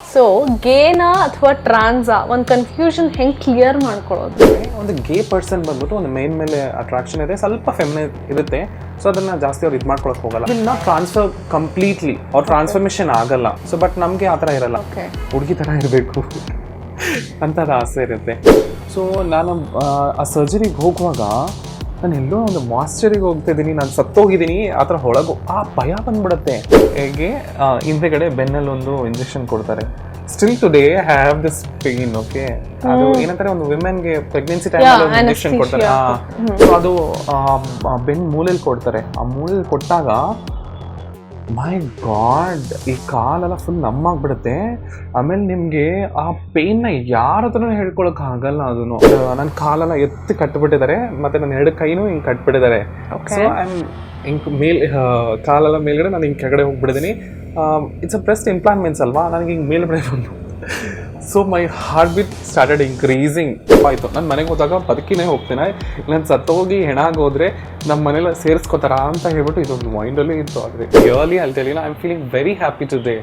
So ಗೇನಾ ಅಥವಾ ಟ್ರಾನ್ಸಾ ಒಂದು ಕನ್ಫ್ಯೂಷನ್ ಹೆಂಗ್ ಕ್ಲಿಯರ್ ಮಾಡ್ಕೊಳ್ಳೋದು? ಒಂದು ಗೇ ಪರ್ಸನ್ ಬಂದ್ಬಿಟ್ಟು ಒಂದು ಮೇನ್ ಮೇಲೆ ಅಟ್ರಾಕ್ಷನ್ ಇದೆ ಸ್ವಲ್ಪ ಫೆಮಿನ ಇರುತ್ತೆ. ಸೊ ಅದನ್ನ ಜಾಸ್ತಿ ಅವ್ರು ಇದು ಮಾಡ್ಕೊಳಕ್ ಹೋಗಲ್ಲ. ಇನ್ನ ಟ್ರಾನ್ಸ್ಫರ್ ಕಂಪ್ಲೀಟ್ಲಿ ಅವ್ರ ಟ್ರಾನ್ಸ್ಫರ್ಮೇಷನ್ ಆಗಲ್ಲ. ಸೊ ಬಟ್ ನಮಗೆ ಆ ಥರ ಇರಲ್ಲ. ಓಕೆ ಹುಡುಗಿ ಥರ ಇರಬೇಕು. ಅಂತ ಆಸೆ ಇರುತ್ತೆ. ಸೊ ನಾನು ಆ, ಆ ಸರ್ಜರಿಗೆ ಹೋಗುವಾಗ ನಾನು ಎಲ್ಲೋ ಒಂದು ಮಾಸ್ಟರಿಗೆ ಹೋಗ್ತಾ ಇದ್ದೀನಿ ನಾನು ಸತ್ತೋಗಿದ್ದೀನಿ ಆ ಥರ ಒಳಗು ಆ ಭಯ ಬಂದ್ಬಿಡುತ್ತೆ. ಹೇಗೆ? ಹಿಂದೆಗಡೆ ಬೆನ್ನಲ್ಲಿ ಒಂದು ಇಂಜೆಕ್ಷನ್ ಕೊಡ್ತಾರೆ. Still today have this pain okay ಅದು ಏನಂತಾರೆ ಒಂದು ವಿಮೆನ್ಗೆ ಪ್ರೆಗ್ನೆನ್ಸಿ ಟೈಮಲ್ಲಿ ಟೈಮ್ ಇಂಜೆಕ್ಷನ್ ಕೊಡ್ತಾರೆ. ಅದು ಬೆನ್ ಮೂಲೆಯಲ್ಲಿ ಕೊಡ್ತಾರೆ. ಆ ಮೂಲೆಯಲ್ಲಿ ಕೊಟ್ಟಾಗ ಮೈ ಗಾಡ್ ಈ ಕಾಲೆಲ್ಲ ಫುಲ್ ನಮ್ಮಾಗ್ಬಿಡುತ್ತೆ. ಆಮೇಲೆ ನಿಮಗೆ ಆ ಪೇನ್ನ ಯಾರ ಹತ್ರನೂ ಹೇಳ್ಕೊಳಕ್ ಆಗಲ್ಲ ಅದನ್ನು ನನ್ನ ಕಾಲೆಲ್ಲ ಎತ್ತಿ ಕಟ್ಬಿಟ್ಟಿದ್ದಾರೆ ಮತ್ತೆ ನನ್ನ ಎರಡು ಕೈನೂ ಹಿಂಗೆ ಕಟ್ಬಿಟ್ಟಿದ್ದಾರೆ ಸೊ ಐ ಹಿಂಗೆ ಮೇಲ್ ಕಾಲೆಲ್ಲ ಮೇಲ್ಗಡೆ ನಾನು ಹಿಂಗೆ ಕೆಳಗಡೆ ಹೋಗ್ಬಿಟ್ಟಿದ್ದೀನಿ ಇಟ್ಸ್ ಅ ಬೆಸ್ಟ್ ಇಂಪ್ಲಾನ್ಮೆಂಟ್ಸ್ ಅಲ್ವಾ? ನನಗೆ ಹಿಂಗೆ ಮೇಲ್ಗಡೆ ಬಂದು so my heartbeat started increasing ಆಯಿತು ನಾನು ಮನೆಗೆ ಹೋದಾಗ ಬದುಕಿನೇ ಹೋಗ್ತೇನೆ. ನಾನು ಸತ್ತೋಗಿ ಹೆಣಾಗೋದ್ರೆ ನಮ್ಮ ಮನೇಲಿ ಸೇರಿಸ್ಕೋತಾರ ಅಂತ ಹೇಳ್ಬಿಟ್ಟು ಇದೊಂದು ಮೈಂಡಲ್ಲಿ ಇತ್ತು. ಆದರೆ really ಅಲ್ತೇಳಿಲ್ಲ I am feeling very happy today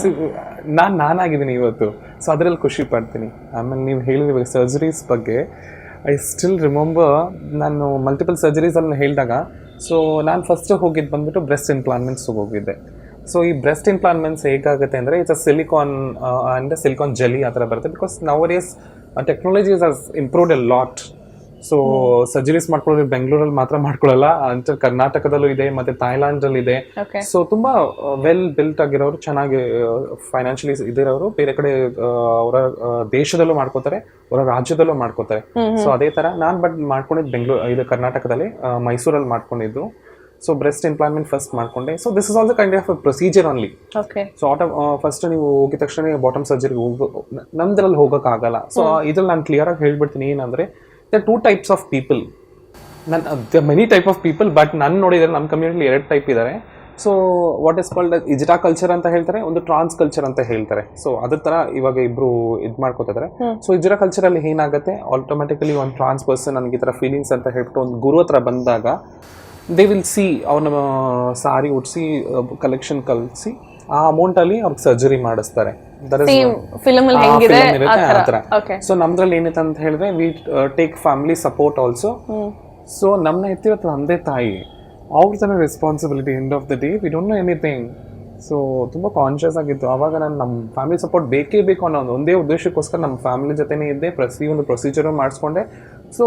so ನಾನು ನಾನಾಗಿದ್ದೀನಿ ಇವತ್ತು. ಸೊ ಅದರಲ್ಲಿ ಖುಷಿ ಪಡ್ತೀನಿ. ಆಮೇಲೆ ನೀವು ಹೇಳಿದ್ರಿ ಸರ್ಜರೀಸ್ ಬಗ್ಗೆ ಐ ಸ್ಟಿಲ್ ರಿಮೆಂಬರ್ ನಾನು ಮಲ್ಟಿಪಲ್ ಸರ್ಜರೀಸಲ್ಲಿ ಹೇಳಿದಾಗ ಸೊ ನಾನು ಫಸ್ಟ್ ಹೋಗಿದ್ದು ಬಂದ್ಬಿಟ್ಟು ಬ್ರೆಸ್ಟ್ ಇಂಪ್ಲಾಂಟ್ಮೆಂಟ್ಸ್ ಹೋಗಿದ್ದೆ ಸೊ ಈ ಬ್ರೆಸ್ಟ್ ಇಂಪ್ಲಾನ್ಮೆಂಟ್ಸ್ ಹೇಗಾಗುತ್ತೆ ಅಂದರೆ it's a silicone and silicone jelly ಆ ಥರ ಬರುತ್ತೆ. Because now technology technologies as improved a lot so surgeries ಮಾಡ್ಕೊಳ್ಳೋದು ಬೆಂಗಳೂರಲ್ಲಿ ಮಾತ್ರ ಮಾಡ್ಕೊಳ್ಳಲ್ಲ. ಅಂತ ಕರ್ನಾಟಕದಲ್ಲೂ ಇದೆ ಮತ್ತೆ ಥಾಯ್ಲ್ಯಾಂಡಲ್ಲಿ ಇದೆ. ಓಕೆ ಸೊ ತುಂಬಾ ವೆಲ್ ಬಿಲ್ಟ್ ಆಗಿರೋರು ಚೆನ್ನಾಗಿ ಫೈನಾನ್ಷಿಯಲಿ ಇದಿರೋರು ಬೇರೆ ಕಡೆ ಆ, ಅವರ ದೇಶದಲ್ಲೂ ಮಾಡ್ಕೋತಾರೆ ಅವರ ರಾಜ್ಯದಲ್ಲೂ ಮಾಡ್ಕೋತಾರೆ. ಸೊ ಅದೇ ತರ ನಾನು ಬಟ್ ಮಾಡ್ಕೊಂಡಿದ್ದು ಬೆಂಗಳೂರು ಇದು ಕರ್ನಾಟಕದಲ್ಲಿ ಮೈಸೂರಲ್ಲಿ ಮಾಡ್ಕೊಂಡಿದ್ದು. ಸೊ ಬ್ರೆಸ್ಟ್ ಇಂಪ್ಲಾಂಟ್ಮೆಂಟ್ ಫಸ್ಟ್ ಮಾಡ್ಕೊಂಡೆ. So this is also kind of procedure only okay so ಆಟ ಫಸ್ಟ್ ನೀವು ಹೋಗಿದ ತಕ್ಷಣ ಬಾಟಮ್ ಸರ್ಜರಿಗೆ ಹೋಗೋ ನಮ್ದ್ರಲ್ಲಿ ಹೋಗೋಕ್ಕಾಗಲ್ಲ. ಸೊ ಇದ್ರಲ್ಲಿ ನಾನು ಕ್ಲಿಯರ್ ಆಗಿ ಹೇಳ್ಬಿಡ್ತೀನಿ ಏನಂದ್ರೆ the two types of people ನನ್ನ the many type of people but ನಾನು ನೋಡಿದರೆ ನಮ್ಮ ಕಮ್ಯುನಿಟಿ ಎರಡು ಟೈಪ್ ಇದ್ದಾರೆ ಸೊ ವಾಟ್ ಇಸ್ ಕಾಲ್ಡ್ ಇಜಿಟಾ ಕಲ್ಚರ್ ಅಂತ ಹೇಳ್ತಾರೆ ಒಂದು ಟ್ರಾನ್ಸ್ ಕಲ್ಚರ್ ಅಂತ ಹೇಳ್ತಾರೆ. ಸೊ ಅದ್ರ ಥರ ಇವಾಗ ಇಬ್ರು ಇದು ಮಾಡ್ಕೋತಿದ್ದಾರೆ ಸೊ ಇಜಿರಾ ಕಲ್ಚರಲ್ಲಿ ಏನಾಗುತ್ತೆ ಆಟೋಮೆಟಿಕಲಿ ಒಂದು ಟ್ರಾನ್ಸ್ ಪರ್ಸನ್ ನನಗೆ ಈ ಥರ ಫೀಲಿಂಗ್ಸ್ ಅಂತ ಹೇಳ್ಬಿಟ್ಟು ಒಂದು ಗುರು ಹತ್ರ ಬಂದಾಗ ದೇ ವಿಲ್ ಸಿ ಅವನ ಸಾರಿ ಉಟ್ಸಿ ಕಲೆಕ್ಷನ್ ಕಲಿಸಿ ಆ ಅಮೌಂಟಲ್ಲಿ ಅವ್ರಿಗೆ ಸರ್ಜರಿ ಮಾಡಿಸ್ತಾರೆ. ಅಲ್ಲಿ ಸೊ ನಮ್ದ್ರಲ್ಲಿ ಏನಿತ್ತು ಅಂತ ಹೇಳಿದ್ರೆ we take family support also so ನಮ್ಮನ್ನ ಎತ್ತಿರೋ ತಂದೆ ತಾಯಿ. ಅವ್ರ ತನ responsibility end of the day we don't know anything so ತುಂಬ ಕಾನ್ಷಿಯಸ್ ಆಗಿತ್ತು. ಆವಾಗ ನಾನು ನಮ್ಮ ಫ್ಯಾಮಿಲಿ ಸಪೋರ್ಟ್ ಬೇಕೇ ಬೇಕು ಅನ್ನೋ ಒಂದು ಒಂದೇ ಉದ್ದೇಶಕ್ಕೋಸ್ಕರ ನಮ್ಮ ಫ್ಯಾಮಿಲಿ ಜೊತೆನೇ ಇದ್ದೆ. ಪ್ರತಿಯೊಂದು procedure ಮಾಡಿಸ್ಕೊಂಡೆ. So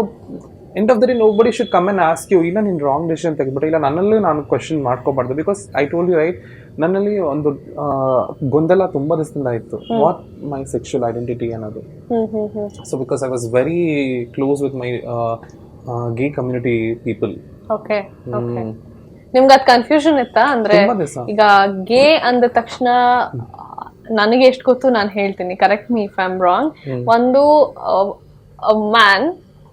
end of the day nobody should come and ask you ಇಲ್ಲ ನೀನು ರಾಂಗ್ ಡಿಸಿಷನ್ ತೆಗೆದ್ಬಿಟ್ಟು. ಇಲ್ಲ ನನ್ನಲ್ಲೂ ನಾನು ಕ್ವಶನ್ ಮಾಡ್ಕೋಬಾರ್ದು because I told you right ನನ್ನಲ್ಲಿ ಒಂದು ಗೊಂದಲ ತುಂಬ ದಿವಸದಿಂದ ಇತ್ತು. ವಾಟ್ ಮೈ ಸೆಕ್ಷುವಲ್ ಐಡೆಂಟಿಟಿ ಅನ್ನೋದು. So because I was very close with my gay community people okay ನಿಮ್ಗೆ ಅದು ಕನ್ಫ್ಯೂಷನ್ ಇತ್ತಾ? ಅಂದ್ರೆ ಈಗ ಗೇ ಅಂದ ತಕ್ಷಣ ನನಗೆ ಎಷ್ಟು ಗೊತ್ತು ನಾನು ಹೇಳ್ತೀನಿ. Correct me if I'm wrong ಒಂದು man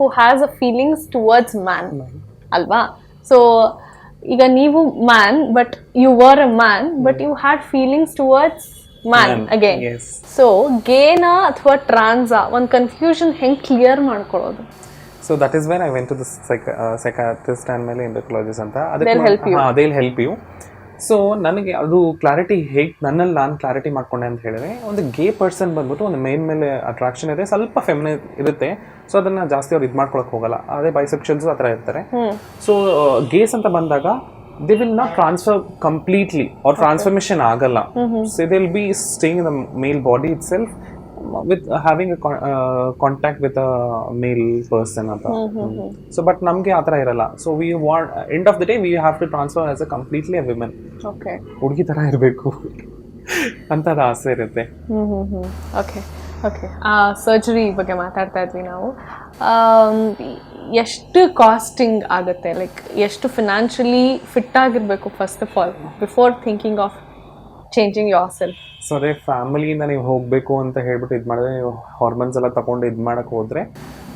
who has a feelings towards man ಅಲ್ವಾ? ಸೊ ಈಗ ನೀವು man but you were a man but you had feelings towards man again so ಗೇನಾ ಅಥವಾ ಟ್ರಾನ್ಸಾ ಒಂದು ಕನ್ಫ್ಯೂಷನ್ ಹೆಂಗೆ ಕ್ಲಿಯರ್ ಮಾಡ್ಕೊಳ್ಳೋದು so that is when I went to this psychiatrist ಆದ್ಮೇಲೆ endocrinologist ಅಂತ. They'll help you. ಅದೇ ಹೆಲ್ಪ್ ಯು ಸೊ ನನಗೆ ಅದು ಕ್ಲಾರಿಟಿ ಹೇಗೆ ನನ್ನಲ್ಲಿ ನಾನು ಕ್ಲಾರಿಟಿ ಮಾಡ್ಕೊಂಡೆ ಅಂತ ಹೇಳಿದ್ರೆ ಒಂದು ಗೇ ಪರ್ಸನ್ ಬಂದ್ಬಿಟ್ಟು ಒಂದು ಮೇನ್ ಮೇಲೆ ಅಟ್ರಾಕ್ಷನ್ ಇದೆ ಸ್ವಲ್ಪ ಫೆಮಿನ ಇರುತ್ತೆ ಸೊ ಅದನ್ನ ಜಾಸ್ತಿ ಅವ್ರು ಇದು ಮಾಡ್ಕೊಳಕ್ ಹೋಗಲ್ಲ. ಅದೇ ಬೈಸೆಕ್ಷನ್ಸ್ ಆ ಥರ ಇರ್ತಾರೆ. ಸೊ ಗೇಸ್ ಅಂತ ಬಂದಾಗ they will not transfer completely ಅವ್ರ ಟ್ರಾನ್ಸ್ಫರ್ಮೇಷನ್ ಆಗಲ್ಲ. So they will be staying in the male body itself with having contact with a male person ಅಂತ ಸೊ ಬಟ್ ನಮಗೆ ಆ ಥರ ಇರಲ್ಲ so we want end of the day we have to transfer as a completely a women okay ಹುಡುಗಿ ಥರ ಇರಬೇಕು. ಅಂತ ಅದು ಆಸೆ ಇರುತ್ತೆ. ಓಕೆ ಓಕೆ ಆ ಸರ್ಜರಿ ಬಗ್ಗೆ ಮಾತಾಡ್ತಾ ಇದ್ವಿ ನಾವು. ಎಷ್ಟು ಕಾಸ್ಟಿಂಗ್ ಆಗುತ್ತೆ? ಲೈಕ್ ಎಷ್ಟು ಫಿನಾನ್ಷಿಯಲಿ ಫಿಟ್ ಆಗಿರಬೇಕು first of all before thinking of changing yourself so ಅದೇ ಫ್ಯಾಮಿಲಿಯಿಂದ ನೀವು ಹೋಗಬೇಕು ಅಂತ ಹೇಳ್ಬಿಟ್ಟು ಇದು ಮಾಡಿದ್ರೆ ನೀವು ಹಾರ್ಮೋನ್ಸ್ ಎಲ್ಲ ತಗೊಂಡು ಇದು ಮಾಡಕ್ಕೆ ಹೋದರೆ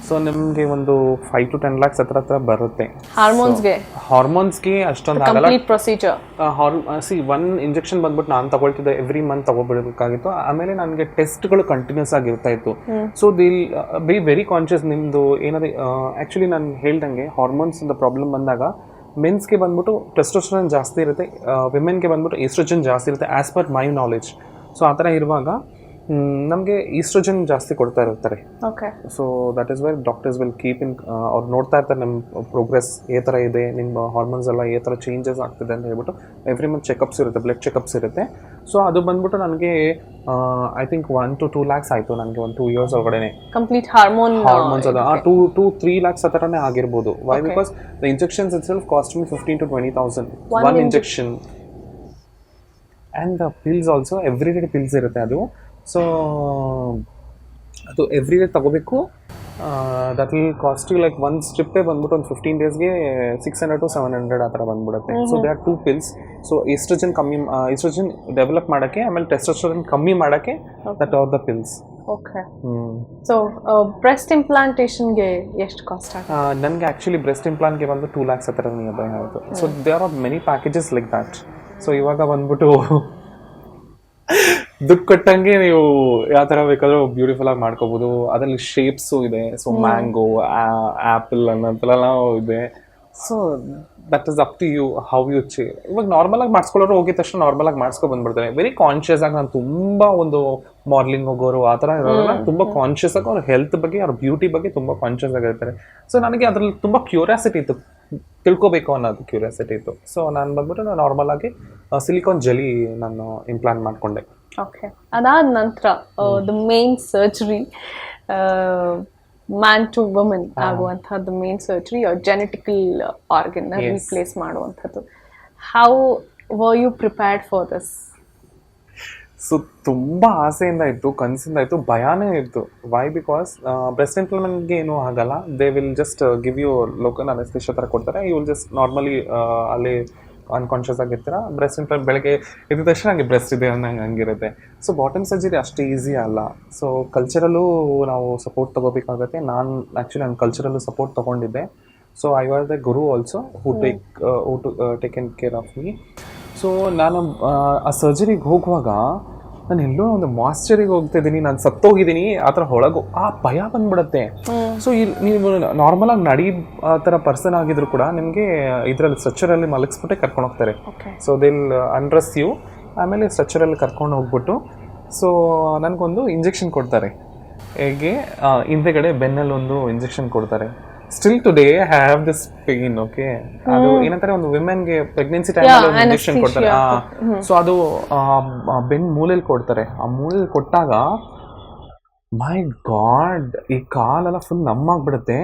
ಸೊ ನಿಮಗೆ ಒಂದು ಫೈವ್ ಟು ಟೆನ್ ಲ್ಯಾಕ್ಸ್ ಹತ್ರ ಹತ್ರ ಬರುತ್ತೆ. ಹಾರ್ಮೋನ್ಸ್ಗೆ ಹಾರ್ಮೋನ್ಸ್ಗೆ ಅಷ್ಟೊಂದು ಆಗಲ್ಲ. ಪ್ರೊಸೀಜರ್ ಹಾರ್ ಸಿ ಒನ್ ಇಂಜೆಕ್ಷನ್ ಬಂದ್ಬಿಟ್ಟು ನಾನು ತಗೊಳ್ತಿದ್ದೆ ಎವ್ರಿ ಮಂತ್ ತಗೋಬಿಡಬೇಕಾಗಿತ್ತು ಆಮೇಲೆ ನನಗೆ ಟೆಸ್ಟ್ಗಳು ಕಂಟಿನ್ಯೂಸ್ ಆಗಿರ್ತಾ ಇತ್ತು. So they'll be very conscious ನಿಮ್ಮದು ಏನಾದ್ರೆ ಆ್ಯಕ್ಚುಲಿ ನಾನು ಹೇಳ್ದಂಗೆ ಹಾರ್ಮೋನ್ಸ್ ಪ್ರಾಬ್ಲಮ್ ಬಂದಾಗ ಮೆನ್ಸ್ಗೆ ಬಂದ್ಬಿಟ್ಟು ಟೆಸ್ಟೋಸ್ಟರೋನ್ ಜಾಸ್ತಿ ಇರುತ್ತೆ ವಿಮೆನ್ಗೆ ಬಂದ್ಬಿಟ್ಟು ಈಸ್ಟ್ರೋಜನ್ ಜಾಸ್ತಿ ಇರುತ್ತೆ as per my knowledge so ಆ ಥರ ಇರುವಾಗ ನಮಗೆ ಈಸ್ಟ್ರೋಜನ್ ಜಾಸ್ತಿ ಕೊಡ್ತಾ ಇರ್ತಾರೆ. Okay so that is where doctors will keep in ಅವ್ರು ನೋಡ್ತಾ ಇರ್ತಾರೆ ನಿಮ್ಮ ಪ್ರೋಗ್ರೆಸ್ ಏ ಥರ ಇದೆ ನಿಮ್ಮ ಹಾರ್ಮೋನ್ಸ್ ಎಲ್ಲ ಏ ಥರ ಚೇಂಜಸ್ ಆಗ್ತಿದೆ ಅಂತ ಹೇಳ್ಬಿಟ್ಟು ಎವ್ರಿ ಮಂತ್ ಚೆಕಪ್ಸ್ ಇರುತ್ತೆ ಬ್ಲಡ್ ಚೆಕಪ್ಸ್ ಇರುತ್ತೆ. ಸೊ ಅದು ಬಂದ್ಬಿಟ್ಟು ನನಗೆ I think one to two lakhs ಆಯಿತು ನನಗೆ ಒಂದು ಟೂ ಇಯರ್ಸ್ ಒಳಗಡೆ ಕಂಪ್ಲೀಟ್ ಹಾರ್ಮೋನ್ ಹಾರ್ಮೋನ್ಸ್ ಅದು ಟೂ ಟೂ ತ್ರೀ ಲ್ಯಾಕ್ಸ್ ಆ ಥರನೇ ಆಗಿರ್ಬೋದು. Why. Because the injections itself cost me fifteen to twenty thousand one injection and the pills also every day pills ಇರುತ್ತೆ ಅದು. ಸೊ ಅದು ಎವ್ರಿ ಡೇ ತಗೋಬೇಕು. That will cost you like ಒಂದು ಸ್ಟ್ರಿಪ್ಪೇ ಬಂದ್ಬಿಟ್ಟು ಒಂದು ಫಿಫ್ಟೀನ್ ಡೇಸ್ಗೆ six hundred to seven hundred ಆ ಥರ ಬಂದ್ಬಿಡುತ್ತೆ. So they are two pills so oestrogen ಕಮ್ಮಿ ಈಸ್ಟ್ರೋಜನ್ ಡೆವಲಪ್ ಮಾಡೋಕ್ಕೆ ಆಮೇಲೆ ಟೆಸ್ಟೋಸ್ಟೆರೋನ್ ಕಮ್ಮಿ ಮಾಡೋಕ್ಕೆ that are the pills okay hmm so breast ಇಂಪ್ಲಾಂಟೇಷನ್ಗೆ ಎಷ್ಟು ಕಾಸ್ಟ್ ಆಗುತ್ತೆ? ನನಗೆ ಆ್ಯಕ್ಚುಲಿ ಬ್ರೆಸ್ಟ್ ಇಂಪ್ಲಾಂಟ್ಗೆ ಬಂದು ಟೂ ಲ್ಯಾಕ್ಸ್ ಹತ್ರ ನಿಯರ್ ಆಯಿತು so they are are many packages like that so ಇವಾಗ ಬಂದ್ಬಿಟ್ಟು ದುಡ್ಡು ಕಟ್ಟಂಗೆ ನೀವು ಯಾವ ತರ ಬೇಕಾದ್ರೂ ಬ್ಯೂಟಿಫುಲ್ ಆಗಿ ಮಾಡ್ಕೋಬಹುದು ಅದರಲ್ಲಿ ಶೇಪ್ಸು ಇದೆ. ಸೊ ಮ್ಯಾಂಗೋ ಆಪಲ್ ಅನ್ನೋಂಥೆಲ್ಲ ಇದೆ. So that is up to you how you ಚೇ ಇವಾಗ ನಾರ್ಮಲ್ ಆಗಿ ಮಾಡಿಸ್ಕೊಳ್ಳೋರು ಹೋಗಿದ ತಕ್ಷಣ ನಾರ್ಮಲ್ ಆಗಿ ಮಾಡಿಸ್ಕೊ ಬಂದ್ಬಿಡ್ತಾರೆ. ವೆರಿ ಕಾನ್ಷಿಯಸ್ ಆಗಿ ನಾನು ತುಂಬ ಒಂದು ಮಾಡ್ಲಿಂಗ್ ಹೋಗೋರು ಆ ಥರ ಇರೋಲ್ಲ ತುಂಬ ಕಾನ್ಷಿಯಸ್ ಆಗಿ ಅವ್ರ ಹೆಲ್ತ್ ಬಗ್ಗೆ ಅವ್ರ ಬ್ಯೂಟಿ ಬಗ್ಗೆ ತುಂಬ ಕಾನ್ಷಿಯಸ್ ಆಗಿರ್ತಾರೆ ಸೊ ನನಗೆ ಅದ್ರಲ್ಲಿ ತುಂಬ ಕ್ಯೂರಿಯಾಸಿಟಿ ಇತ್ತು. ತಿಳ್ಕೊಬೇಕು ಅನ್ನೋದು ಕ್ಯೂರಿಯಾಸಿಟಿ ಇತ್ತು. ಸೊ ನಾನು ಬಂದ್ಬಿಟ್ಟು ನಾನು ನಾರ್ಮಲ್ ಆಗಿ ಸಿಲಿಕಾನ್ ಜಲಿ ನಾನು ಇಂಪ್ಲಾಂಟ್ ಮಾಡ್ಕೊಂಡೆ. ಓಕೆ ಅದಾದ ನಂತರ the main surgery man to women ಆಗುವಂಥದ್ದು main surgery genetical organ. Replace ಮಾಡುವಂಥದ್ದು how were you prepared for this so ತುಂಬ ಆಸೆಯಿಂದ ಇತ್ತು ಕನಸಿಂದ ಇತ್ತು ಭಯಾನೇ ಇತ್ತು. ವೈ ಬಿಕಾಸ್ ಬ್ರೆಸ್ಟ್ ಇಂಪ್ಲಿಮೆಂಟ್ಗೆ ಏನೂ ಆಗಲ್ಲ. They will just give you local anaesthesia ಥರ ಕೊಡ್ತಾರೆ. ಯು ವಿಲ್ ಜಸ್ಟ್ ನಾರ್ಮಲಿ ಅಲ್ಲಿ ಅನ್ಕಾನ್ಷಿಯಸ್ ಆಗಿರ್ತೀರ? ಬ್ರೆಸ್ಟ್ ಇಂಪ್ಲಾಂಟ್ ಬೆಳಗ್ಗೆ ಇದ್ದ ತಕ್ಷಣ ನನಗೆ ಬ್ರೆಸ್ಟ್ ಇದೆ ಅನ್ನಂಗೆ ಹಂಗಿರುತ್ತೆ. ಸೊ ಬಾಟಮ್ ಸರ್ಜರಿ ಅಷ್ಟು ಈಸಿ ಅಲ್ಲ. ಸೊ ಕಲ್ಚರಲ್ಲೂ ನಾವು ಸಪೋರ್ಟ್ ತೊಗೋಬೇಕಾಗತ್ತೆ. ನಾನು ಆ್ಯಕ್ಚುಲಿ ನಾನು ಕಲ್ಚರಲ್ಲೂ ಸಪೋರ್ಟ್ ತೊಗೊಂಡಿದ್ದೆ. So I was the guru also who take who to taken care of me so ನಾನು ಆ ಸರ್ಜರಿಗೆ ಹೋಗುವಾಗ ನಾನು ಎಲ್ಲೋ ಒಂದು ಮಾಸ್ಚರಿಗೆ ಹೋಗ್ತಾ ಇದ್ದೀನಿ ನಾನು ಸತ್ತೋಗಿದ್ದೀನಿ ಆ ಥರ ಒಳಗು ಆ ಭಯ ಬಂದ್ಬಿಡುತ್ತೆ. ಸೊ ಇಲ್ಲಿ ನೀವು ನಾರ್ಮಲ್ ಆಗಿ ನಡಿ ಆ ಥರ ಪರ್ಸನ್ ಆಗಿದ್ರು ಕೂಡ ನಿಮಗೆ ಇದರಲ್ಲಿ ಸ್ಟ್ರಕ್ಚರಲ್ಲಿ ಮಲಗಿಸ್ಬಿಟ್ಟೆ ಕರ್ಕೊಂಡು ಹೋಗ್ತಾರೆ. ಸೊ ದಿಲ್ ಅಂಡ್ರಸ್ ಯು ಆಮೇಲೆ ಸ್ಟ್ರಕ್ಚರಲ್ಲಿ ಕರ್ಕೊಂಡು ಹೋಗ್ಬಿಟ್ಟು ಸೊ ನನಗೊಂದು ಇಂಜೆಕ್ಷನ್ ಕೊಡ್ತಾರೆ. ಹೇಗೆ? ಹಿಂದೆಗಡೆ ಬೆನ್ನಲ್ಲಿ ಒಂದು ಇಂಜೆಕ್ಷನ್ ಕೊಡ್ತಾರೆ. Still today have this pain okay ಅದು ಏನಂತಾರೆ ಒಂದು ವಿಮೆನ್ಗೆ ಪ್ರೆಗ್ನೆನ್ಸಿ ಟೈಮಲ್ಲಿ ಒಂದು ಇಂಜೆಕ್ಷನ್ ಕೊಡ್ತಾರೆ. ಸೊ ಅದು ಆ, ಆ ಬೆನ್ ಮೂಲೆಯಲ್ಲಿ ಕೊಡ್ತಾರೆ. ಆ ಮೂಲೆಯಲ್ಲಿ ಕೊಟ್ಟಾಗ ಮೈ ಗಾಡ್ ಈ ಕಾಲೆಲ್ಲ ಫುಲ್ ನಮ್ಮಾಗ್ಬಿಡುತ್ತೆ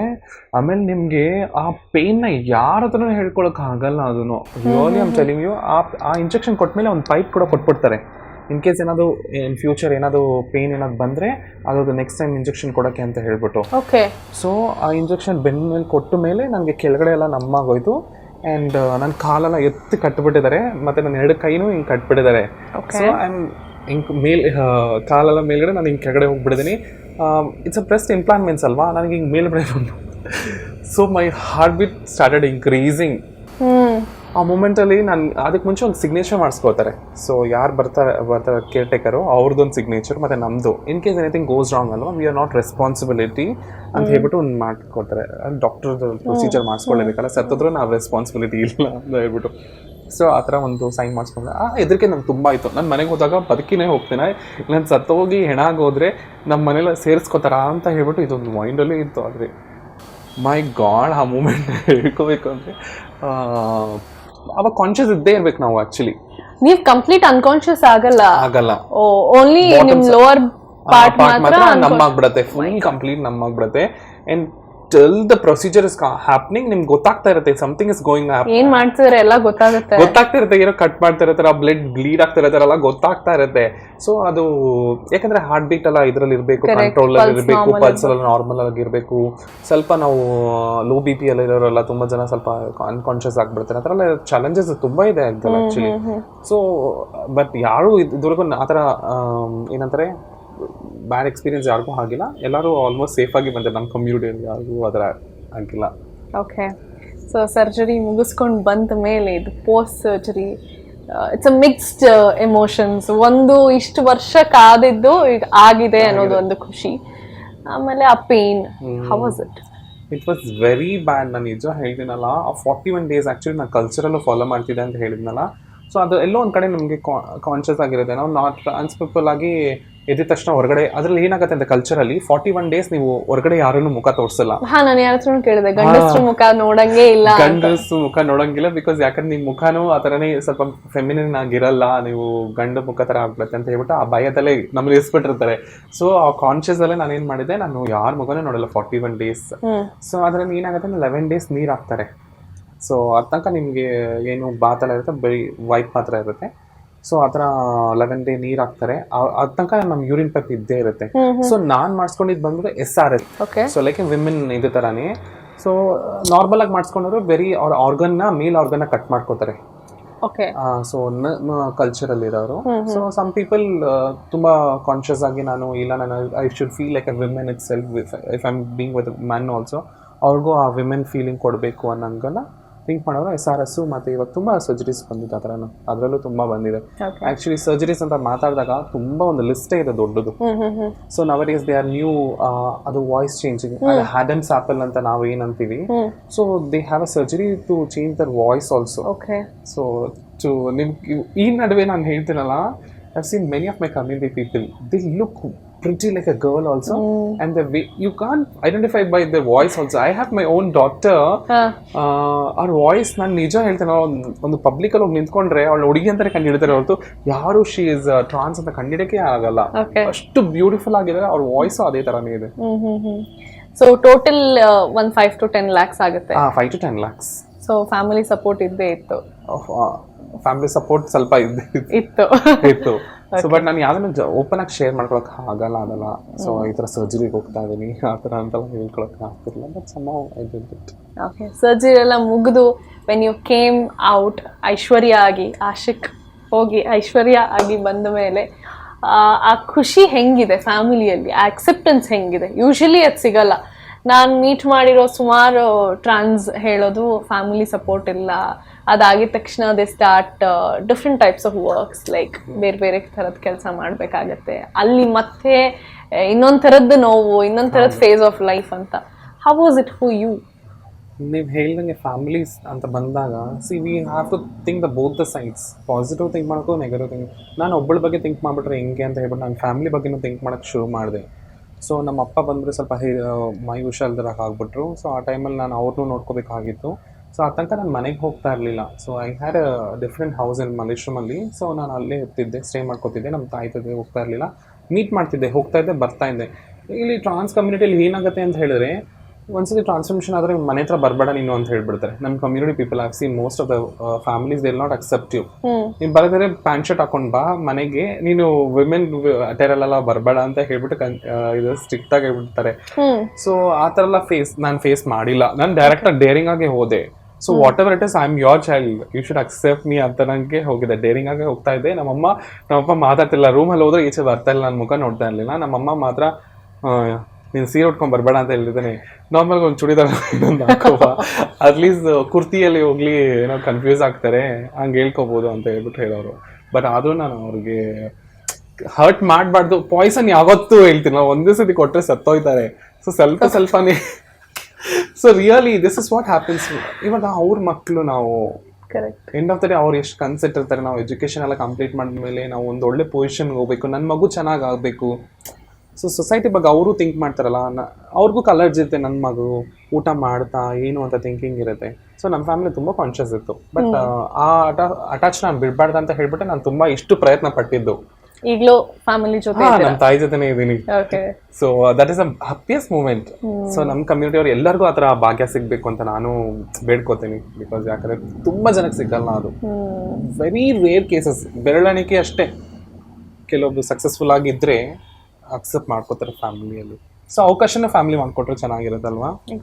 ಆಮೇಲೆ ನಿಮಗೆ ಆ ಪೇನ್ನ ಯಾರ ಹತ್ರನೂ ಹೇಳ್ಕೊಳಕ್ ಆಗಲ್ಲ ಅದನ್ನು ರಿಯಲಿ ಆಮ್ ಟೆಲಿಂಗ್ ಯು ಆ ಇಂಜೆಕ್ಷನ್ ಇಂಜೆಕ್ಷನ್ ಕೊಟ್ಮೇಲೆ ಒಂದು ಪೈಪ್ ಕೂಡ ಕೊಟ್ಬಿಡ್ತಾರೆ. ಇನ್ ಕೇಸ್ ಏನಾದರೂ ಇನ್ ಫ್ಯೂಚರ್ ಏನಾದರೂ ಪೇನ್ ಏನಾದ್ರು ಬಂದರೆ ಅದು ನೆಕ್ಸ್ಟ್ ಟೈಮ್ ಇಂಜೆಕ್ಷನ್ ಕೊಡೋಕ್ಕೆ ಅಂತ ಹೇಳ್ಬಿಟ್ಟು. ಓಕೆ ಸೊ ಆ ಇಂಜೆಕ್ಷನ್ ಬೆನ್ನ ಮೇಲೆ ಕೊಟ್ಟ ಮೇಲೆ ನನಗೆ ಕೆಳಗಡೆ ಎಲ್ಲ ನಮ್ಮಾಗೋಯ್ತು ಆ್ಯಂಡ್ ನನ್ನ ಕಾಲೆಲ್ಲ ಎತ್ತಿ ಕಟ್ಬಿಟ್ಟಿದ್ದಾರೆ. ಮತ್ತು ನನ್ನ ಎರಡು ಕೈನೂ ಹಿಂಗೆ ಕಟ್ಬಿಟ್ಟಿದ್ದಾರೆ. ಸೊ ಐ ಆಮ್ ಹಿಂಗೆ ಮೇಲೆ ಕಾಲೆಲ್ಲ ಮೇಲ್ಗಡೆ ನಾನು ಹಿಂಗೆ ಕೆಳಗಡೆ ಹೋಗ್ಬಿಟ್ಟಿದ್ದೀನಿ. ಇಟ್ಸ್ ಅ ಬ್ರೆಸ್ಟ್ ಇಂಪ್ಲಾನ್ಮೆಂಟ್ಸ್ ಅಲ್ವಾ? ನನಗೆ ಹಿಂಗೆ ಮೇಲ್ಗಡೆ so my heartbeat started increasing ಆ ಮೂಮೆಂಟಲ್ಲಿ ನಾನು ಅದಕ್ಕೆ ಮುಂಚೆ ಒಂದು ಸಿಗ್ನೇಚರ್ ಮಾಡಿಸ್ಕೋತಾರೆ ಸೊ ಯಾರು ಬರ್ತಾರೆ ಬರ್ತಾರೆ ಕೇರ್ ಟೇಕರು ಅವ್ರದ್ದೊಂದು ಸಿಗ್ನೇಚರ್ ಮತ್ತು ನಮ್ಮದು in case anything goes wrong ಅಲ್ವಾ ವಿ ಆರ್ ನಾಟ್ ರೆಸ್ಪಾನ್ಸಿಬಿಲಿಟಿ ಅಂತ ಹೇಳ್ಬಿಟ್ಟು ಒಂದು ಮಾಡ್ಕೊಡ್ತಾರೆ. ಡಾಕ್ಟರ್ ಪ್ರೊಸೀಜರ್ ಮಾಡಿಸ್ಕೊಳ್ಳೇಬೇಕಲ್ಲ ಸತ್ತಾದರೂ ನಾವು ರೆಸ್ಪಾನ್ಸಿಬಿಲಿಟಿ ಇಲ್ಲ ಅಂತ ಹೇಳ್ಬಿಟ್ಟು. ಸೊ ಆ ಥರ ಒಂದು ಸೈನ್ ಮಾಡಿಸ್ಕೊಂಡೆ ಆ ಹೆದರಿಕೆ ನಂಗೆ ತುಂಬ ಆಯಿತು. ನನ್ನ ಮನೆಗೆ ಹೋದಾಗ ಬದುಕಿನೇ ಹೋಗ್ತೇನೆ. ನಾನು ಸತ್ತೋಗಿ ಹೆಣಾಗೋದ್ರೆ ನಮ್ಮ ಮನೇಲಿ ಸೇರಿಸ್ಕೋತಾರ ಅಂತ ಹೇಳ್ಬಿಟ್ಟು ಇದೊಂದು ಮೈಂಡಲ್ಲೇ ಇತ್ತು ಆದರೆ. ಮೈ ಗಾಡ್ ಆ ಮೂಮೆಂಟ್ ಹೇಳ್ಕೋಬೇಕು ಅಂದರೆ ಅವಾಗ ಕಾನ್ಷಿಯಸ್ ಇದ್ದೇ ಇರ್ಬೇಕು ನಾವು ಆಕ್ಚುಲಿ ನೀವ್ ಕಂಪ್ಲೀಟ್ ಅನ್ಕಾನ್ಶಿಯಸ್ ಆಗಲ್ಲ. ಆಗಲ್ಲ. ಓನ್ಲಿ ನಿಮ್ ಲೋವರ್ ಪಾರ್ಟ್ ಮಾತ್ರ ನಮ್ಮಾಗ್ಬಿಡತ್ತೆ. Full complete ನಮ್ಮಾಗ್ಬಿಡತ್ತೆ. And till the procedure is happening ನಿಮ್ಗೆ ಗೊತ್ತಾಗ್ತಾ ಇರುತ್ತೆ ಸಮಥಿಂಗ್ ಇಸ್ ಗೋಯಿಂಗ್ ಏನ್ ಮಾಡ್ತಿದಾರೆ? ಎಲ್ಲ ಗೊತ್ತಾಗುತ್ತೆ. ಗೊತ್ತಾಗ್ತಾ ಇರುತ್ತೆ ಏನೋ ಕಟ್ ಮಾಡ್ತಾ ಇರ್ತಾರೆ ಆ ಬ್ಲಡ್ ಬ್ಲೀಡ್ ಆಗ್ತಾ ಇರ್ತಾರಲ್ಲ ಗೊತ್ತಾಗ್ತಾ ಇರುತ್ತೆ. ಸೊ ಅದು ಯಾಕಂದ್ರೆ ಹಾರ್ಟ್ ಬೀಟ್ ಎಲ್ಲ ಇದ್ರಲ್ಲಿ ಇರಬೇಕು. ಕಂಟ್ರೋಲ್ ಅಲ್ಲಿ ಇರಬೇಕು ಪಲ್ಸ್ ಎಲ್ಲ ನಾರ್ಮಲ್ ಇರಬೇಕು. ಸ್ವಲ್ಪ ನಾವು ಲೋ ಬಿ ಪಿ ಎಲ್ಲ ಇರೋರೆಲ್ಲ ತುಂಬಾ ಜನ ಸ್ವಲ್ಪ ಅನ್ಕಾನ್ಶಿಯಸ್ ಆಗ್ಬಿಡ್ತಾರೆ. ಆ ಥರ ಎಲ್ಲ ಚಾಲೆಂಜಸ್ ತುಂಬಾ ಇದೆ ಆಕ್ಚುಲಿ ಸೊ ಬಟ್ ಯಾರು ಇದ್ರಿಗೂ ಆತರ ಆ ಥರ ಏನಂತಾರೆ ಬ್ಯಾಡ್ ಎಕ್ಸ್ಪೀರಿಯನ್ಸ್ ಯಾರಿಗೂ ಆಗಿಲ್ಲ. ಎಲ್ಲರೂ ಆಲ್ಮೋಸ್ಟ್ ಸೇಫ್ ಆಗಿ ಬಂದಿದ್ದಾರೆ. ನಮ್ಮ ಕಮ್ಯುನಿಟಿಯಲ್ಲಿ ಯಾರಿಗೂ ಅದರ ಆಗಿಲ್ಲ. ಓಕೆ ಸೊ ಸರ್ಜರಿ ಮುಗಿಸ್ಕೊಂಡು ಬಂದ ಮೇಲೆ ಇದು post surgery it's a mixed emotions ಒಂದು ಇಷ್ಟು ವರ್ಷ ಕಾದಿದ್ದು ಈಗ ಆಗಿದೆ ಅನ್ನೋದು ಒಂದು ಖುಷಿ. ಆಮೇಲೆ ಆ pain how was it it was very bad ನಾನು ನಿಜ ಹೇಳಿದ್ದೀನಲ್ಲ ಆ ಫಾರ್ಟಿ ಒನ್ ಡೇಸ್ ಆ್ಯಕ್ಚುಲಿ ನಾನು ಕಲ್ಚರಲ್ಲು ಫಾಲೋ ಮಾಡ್ತಿದ್ದೆ ಅಂತ ಹೇಳಿದ್ನಲ್ಲ. ಸೊ ಅದು ಎಲ್ಲೋ ಒಂದು ಕಡೆ ನಮಗೆ ಕಾನ್ಷಿಯಸ್ ಆಗಿರುತ್ತೆ. ನಾವು ನಾಟ್ ಆಗಿ ಎದ್ದ ತಕ್ಷಣ ಹೊರಗಡೆ ಅದ್ರಲ್ಲಿ ಏನಾಗುತ್ತೆ ಅಂತ ಕಲ್ಚರಲ್ಲಿ ಫಾರ್ಟಿ ಒನ್ ಡೇಸ್ ನೀವು ಹೊರಗಡೆ ಯಾರನ್ನು ಮುಖ ತೋರಿಸಲ್ಲ. ಹಾ ನಾನು ಯಾರ ಹತ್ರ ಕೇಳಿದೆ ಗಂಡಸ್ರ ಮುಖ ನೋಡಂಗೆ ಇಲ್ಲ ಗಂಡಸು ಮುಖ ನೋಡಂಗಿಲ್ಲ ಬಿಕಾಸ್ ಯಾಕಂದ್ರೆ ನಿಮ್ ಮುಖನೂ ಆ ತರನೇ ಸ್ವಲ್ಪ ಫೆಮಿನಿನ್ ಆಗಿರಲ್ಲ ನೀವು ಗಂಡ ಮುಖ ತರ ಆಗ್ಬಿಡುತ್ತೆ ಅಂತ ಹೇಳ್ಬಿಟ್ಟು ಆ ಭಯದಲ್ಲೇ ನಮ್ಗೆ ಇಸ್ಬಿಟ್ಟಿರ್ತಾರೆ ಸೊ ಆ ಕಾನ್ಶಿಯಸ್ ಅಲ್ಲೇ ನಾನು ಏನ್ ಮಾಡಿದೆ ನಾನು ಯಾರ ಮುಖನೂ ನೋಡಲ್ಲ ಫಾರ್ಟಿ ಒನ್ ಡೇಸ್ ಸೊ ಅದ್ರಲ್ಲಿ ಏನಾಗುತ್ತೆ ಅಂದ್ರೆ ಲೆವೆನ್ ಡೇಸ್ ನೀರ್ ಹಾಕ್ತಾರೆ. ಸೊ ಅದ್ ತನಕ ನಿಮ್ಗೆ ಏನು ಬಾತ್ ಎಲ್ಲ ಇರುತ್ತೆ ಬರೀ ವೈಟ್ ಮಾತ್ರ ಇರುತ್ತೆ. ಸೊ ಆ ಥರ ಲೆವೆನ್ ಡೇ ನೀರ್ ಹಾಕ್ತಾರೆ. ಆ- ಅದ್ ತನಕ ನಮ್ ಯೂರಿನ್ ಪೈಪ್ ಇದ್ದೇ ಇರುತ್ತೆ. ಸೊ ನಾನ್ ಮಾಡ್ಸ್ಕೊಂಡಿದ್ ಬಂದ್ಬಿಟ್ಟು S R S okay so like women ಇದು ತರಾನೇ. ಸೊ ನಾರ್ಮಲ್ ಆಗಿ ಮಾಡಿಸ್ಕೊಂಡ್ರು ವೆರಿ ಅವ್ರ ಆರ್ಗನ್ನ ಮೇಲ್ ಆರ್ಗನ್ ಕಟ್ ಮಾಡ್ಕೋತಾರೆ. ಓಕೆ ಸೊ ಕಲ್ಚರಲ್ ಇರೋರು. ಸೊ ಸಮ್ ಪೀಪಲ್ ತುಂಬಾ ಕಾನ್ಶಿಯಸ್ ಆಗಿ ನಾನು ಇಲ್ಲ ನಾನು I should feel like a women it self if am being with man also ಅವ್ರಿಗೂ ಆ ವಿಮೆನ್ ಫೀಲಿಂಗ್ ಕೊಡಬೇಕು ಅನ್ನೋಂಗೆಲ್ಲ ಥಿಂಕ್ ಮಾಡೋರು ಎಸ್ ಆರ್ ಎಸ್ ಮತ್ತು ಇವಾಗ ತುಂಬ ಸರ್ಜರೀಸ್ ಬಂದಿದೆ ಆ ಥರನೂ ಅದರಲ್ಲೂ ತುಂಬ ಬಂದಿದೆ. ಆ್ಯಕ್ಚುಲಿ ಸರ್ಜರೀಸ್ ಅಂತ ಮಾತಾಡಿದಾಗ ತುಂಬ ಒಂದು ಲಿಸ್ಟೇ ಇದೆ ದೊಡ್ಡದು. ಸೊ ನವರ್ ಇಸ್ ದೇ ಆರ್ ನ್ಯೂ ಅದು ವಾಯ್ಸ್ ಚೇಂಜಿಂಗ್ ಹ್ಯಾಡನ್ಸ್ ಆಪಲ್ ಅಂತ ನಾವು ಏನಂತೀವಿ. So they have a surgery to change their voice also okay so to ನಿಮ್ ಈ ನಡುವೆ ನಾನು ಹೇಳ್ತೀನಲ್ಲ I've seen many of my community people they look pretty like a girl also and the way you can identify by the voice also I have my own daughter ಹಾ. ಅವ್ರ voice ನಾನು ನಿಜ ಹೇಳ್ತೇನೆ. ಒಂದು ಒಂದು ಪಬ್ಲಿಕಲ್ಲಿ ಹೋಗಿ ನಿಂತ್ಕೊಂಡ್ರೆ ಅವಳು ಹುಡುಗಿ ಅಂತಾನೆ ಕಂಡು ಹಿಡಿತಾರೆ ಹೊರತು. ಯಾರು ಶಿ ಇಸ್ ಟ್ರಾನ್ಸ್ ಅಂತ ಕಂಡಿಡಕ್ಕೆ ಆಗಲ್ಲ. ಅಷ್ಟು ಬ್ಯೂಟಿಫುಲ್ ಆಗಿದ್ದಾರೆ. ಅವ್ರ ವಾಯ್ಸು ಅದೇ ಥರನೇ ಇದೆ. ಸೊ ಟೋಟಲ್ ಒಂದ್ ಫೈವ್ ಟು ಟೆನ್ ಲ್ಯಾಕ್ಸ್ ಆಗುತ್ತೆ. Five to ten lakhs so family support ಇದ್ದೇ ಇತ್ತು. ಫ್ಯಾಮಿಲಿ ಸಪೋರ್ಟ್ ಸ್ವಲ್ಪ ಇದ್ದೇ ಇತ್ತು. ಇತ್ತು. ಸೊ ಬಟ್ ನಾನು ಯಾವ್ದನ್ನು ಓಪನ್ ಆಗಿ ಶೇರ್ ಮಾಡ್ಕೊಳಕ್ ಆಗಲ್ಲ ಆಗಲ್ಲ ಸೊ ಈ ಥರ ಸರ್ಜರಿಗೆ ಹೋಗ್ತಾ ಇದೀನಿ ಆ ಥರ ಅಂತೆಲ್ಲ ಹೇಳ್ಕೊಳಕ್ ಆಗ್ತಿರ್ಲಿಲ್ಲ ಬಟ್ ಸಮ ಓಕೆ ಸರ್ಜರಿ ಎಲ್ಲ ಮುಗಿದು when you came out Aishwarya ಆಗಿ ಆಶಿಕ್ ಹೋಗಿ ಐಶ್ವರ್ಯ ಆಗಿ ಬಂದ ಮೇಲೆ ಆ, ಆ ಖುಷಿ ಹೆಂಗಿದೆ ಫ್ಯಾಮಿಲಿಯಲ್ಲಿ? ಆ ಅಕ್ಸೆಪ್ಟೆನ್ಸ್ ಹೆಂಗಿದೆ? ಯೂಶಲಿ ಅದು ಸಿಗಲ್ಲ. ನಾನು ಮೀಟ್ ಮಾಡಿರೋ ಸುಮಾರು ಟ್ರಾನ್ಸ್ ಹೇಳೋದು ಫ್ಯಾಮಿಲಿ ಸಪೋರ್ಟ್ ಇಲ್ಲ. ಅದಾಗಿದ ತಕ್ಷಣ they start different types of works like ಬೇರೆ ಬೇರೆ ಥರದ ಕೆಲಸ ಮಾಡಬೇಕಾಗತ್ತೆ. ಅಲ್ಲಿ ಮತ್ತೆ ಇನ್ನೊಂದು ಥರದ್ದು ನೋವು ಇನ್ನೊಂದು ಥರದ ಫೇಸ್ ಆಫ್ ಲೈಫ್ ಅಂತ. How was it who you ನೀವು ಹೇಳ್ದಂಗೆ ಫ್ಯಾಮಿಲೀಸ್ ಅಂತ ಬಂದಾಗ see we have to think the both the sides positive think ಮಾಡೋಕ್ಕೂ ನೆಗೆಟಿವ್ ಥಿಂಕ್ ನಾನು ಒಬ್ಬಳ ಬಗ್ಗೆ ಥಿಂಕ್ ಮಾಡಿಬಿಟ್ರೆ ಹೆಂಗೆ ಅಂತ ಹೇಳ್ಬಿಟ್ಟು ನಾನು ಫ್ಯಾಮಿಲಿ ಬಗ್ಗೆನೂ ಥಿಂಕ್ ಮಾಡೋಕ್ಕೆ ಶುರು ಮಾಡಿದೆ. ಸೊ ನಮ್ಮ ಅಪ್ಪ ಬಂದರೆ ಸ್ವಲ್ಪ ಹೇ ಮೈ ಹುಷಾರ್ದರ ಆಗಿಬಿಟ್ರು. ಸೊ ಆ ಟೈಮಲ್ಲಿ ನಾನು ಅವ್ರನ್ನೂ ನೋಡ್ಕೋಬೇಕಾಗಿತ್ತು. ಸೊ ಆ ತನಕ ನಾನು ಮನೆಗೆ ಹೋಗ್ತಾ ಇರಲಿಲ್ಲ. So I had a different house in ಮಲೇಶ್ವರಮಲ್ಲಿ so ನಾನು ಅಲ್ಲೇ ಇರ್ತಿದ್ದೆ ಸ್ಟೇ ಮಾಡ್ಕೋತಿದ್ದೆ. ನಮ್ಮ ತಾಯಿ ಜೊತೆ ಹೋಗ್ತಾ ಇರಲಿಲ್ಲ. ಮೀಟ್ ಮಾಡ್ತಿದ್ದೆ ಹೋಗ್ತಾ ಇದ್ದೆ ಬರ್ತಾ ಇದ್ದೆ. ಇಲ್ಲಿ ಟ್ರಾನ್ಸ್ ಕಮ್ಯುನಿಟಿಲಿ ಏನಾಗುತ್ತೆ ಅಂತ ಹೇಳಿದ್ರೆ ಒಂದ್ಸತಿ ಟ್ರಾನ್ಸ್ಫರ್ಮೇಷನ್ ಆದರೆ ಮನೆ ಹತ್ರ ಬರಬೇಡ ನೀನು ಅಂತ ಹೇಳ್ಬಿಡ್ತಾರೆ. ನಮ್ಮ community people of see most of the families they not accept you ನೀನು ಬರೋದ್ರೆ ಪ್ಯಾಂಟ್ ಶರ್ಟ್ ಹಾಕೊಂಡು ಬಾ ಮನೆಗೆ. ನೀನು ವಿಮೆನ್ ಅಟೆರಲ್ಲೆಲ್ಲ ಬರಬೇಡ ಅಂತ ಹೇಳ್ಬಿಟ್ಟು ಕನ್ ಇದು ಸ್ಟ್ರಿಕ್ಟ್ ಆಗಿ ಹೇಳ್ಬಿಡ್ತಾರೆ. ಸೊ ಆ ಥರ ಎಲ್ಲ ಫೇಸ್ ನಾನು ಫೇಸ್ ಮಾಡಿಲ್ಲ. ನಾನು ಡೈರೆಕ್ಟ್ ಡೇರಿಂಗ್ ಆಗಿ ಹೋದೆ. So whatever it is I am your child you should accept me ಅಂತ ನನಗೆ ಹೋಗಿದೆ. ಡೇರಿಂಗ್ ಆಗಿ ಹೋಗ್ತಾ ಇದ್ದೆ ನಮ್ಮಮ್ಮ ನಮ್ಮಪ್ಪ ಮಾತಾಡ್ತಿಲ್ಲ. ರೂಮಲ್ಲಿ ಹೋದ್ರೆ ಈಚೆ ಬರ್ತಾ ಇಲ್ಲ. ನನ್ನ ಮುಖ ನೋಡ್ತಾ ಇರಲಿಲ್ಲ. ನಮ್ಮಮ್ಮ ಮಾತ್ರ ನೀನು ಸೀರೆ ಉಟ್ಕೊಂಡ್ ಬರಬೇಡ ಅಂತ ಹೇಳಿದ್ದೇನೆ. ನಾರ್ಮಲ್ ಒಂದು ಚುಡಿದಾರ ಅಟ್ಲೀಸ್ಟ್ ಕುರ್ತಿಯಲ್ಲಿ ಹೋಗ್ಲಿ ಏನೋ ಕನ್ಫ್ಯೂಸ್ ಆಗ್ತಾರೆ. ಹಂಗೆ ಹೇಳ್ಕೊಬೋದು ಅಂತ ಹೇಳ್ಬಿಟ್ಟು ಹೇಳೋರು. ಬಟ್ ಆದರೂ ನಾನು ಅವ್ರಿಗೆ ಹರ್ಟ್ ಮಾಡಬಾರ್ದು. ಪಾಯ್ಸನ್ ಯಾವತ್ತೂ ಹೇಳ್ತೀನಿ. ನಾವು ಒಂದೇ ಸತಿ ಕೊಟ್ಟರೆ ಸತ್ತೋಯ್ತಾರೆ. ಸೊ ಸ್ವಲ್ಪ ಸ್ವಲ್ಪನೇ so really this is what happens ಇವಾಗ ಅವ್ರ ಮಕ್ಕಳು ನಾವು correct end of the day ಅವ್ರು ಎಷ್ಟು ಕನ್ಸೆಟ್ ಇರ್ತಾರೆ ನಾವು ಎಜುಕೇಶನ್ ಎಲ್ಲ ಕಂಪ್ಲೀಟ್ ಮಾಡಿದ್ಮೇಲೆ ನಾವು ಒಂದು ಒಳ್ಳೆ ಪೊಸಿಷನ್ಗೆ ಹೋಗ್ಬೇಕು. ನನ್ನ ಮಗು ಚೆನ್ನಾಗಿ ಆಗಬೇಕು. ಸೊ ಸೊಸೈಟಿ ಬಗ್ಗೆ ಅವರು ಥಿಂಕ್ ಮಾಡ್ತಾರಲ್ಲ ಅವ್ರಿಗೂ ಕಲರ್ಜ್ ಇರುತ್ತೆ ನನ್ನ ಮಗು. ಊಟ ಮಾಡ್ತಾ ಏನು ಅಂತ ಥಿಂಕಿಂಗ್ ಇರುತ್ತೆ. ಸೊ ನಮ್ಮ ಫ್ಯಾಮಿಲಿ ತುಂಬ ಕಾನ್ಷಿಯಸ್ ಇತ್ತು. ಬಟ್ ಆ ಅಟ ಅಟ್ಯಾಚ್ ನಾನು ಬಿಡಬಾರ್ದು ಅಂತ ಹೇಳ್ಬಿಟ್ಟು ನಾನು ತುಂಬ ಇಷ್ಟು ಪ್ರಯತ್ನ ಪಟ್ಟಿದ್ದು. ಈಗಲೂ ಫ್ಯಾಮಿಲಿ ಜೊತೆ ನಮ್ಮ ತಾಯಿ ಜೊತೆನೇ ಇದ್ದೀನಿ. Okay so that is a happiest moment so ನಮ್ಮ ಕಮ್ಯುನಿಟಿ ಅವ್ರು ಎಲ್ಲರಿಗೂ ಆತರ ಥರ ಭಾಗ್ಯ ಸಿಗಬೇಕು ಅಂತ ನಾನು ಬೇಡ್ಕೋತೀನಿ. ಬಿಕಾಸ್ ಯಾಕಂದ್ರೆ ತುಂಬಾ ಜನಕ್ಕೆ ಸಿಗಲ್ಲ ಅದು. ವೆರಿ ರೇರ್ ಕೇಸಸ್ ಬೆರಳಿಕೆ ಅಷ್ಟೇ. ಕೆಲವೊಬ್ರು ಸಕ್ಸಸ್ಫುಲ್ ಆಗಿದ್ರೆ ಅಕ್ಸೆಪ್ಟ್ ಮಾಡ್ಕೋತಾರೆ ಫ್ಯಾಮಿಲಿಯಲ್ಲಿ ಸೊ ಅವಕಾಶನ ಫ್ಯಾಮಿಲಿ ಮಾಡಿಕೊಟ್ರೆ ಚೆನ್ನಾಗಿರುತ್ತಲ್ವಾ?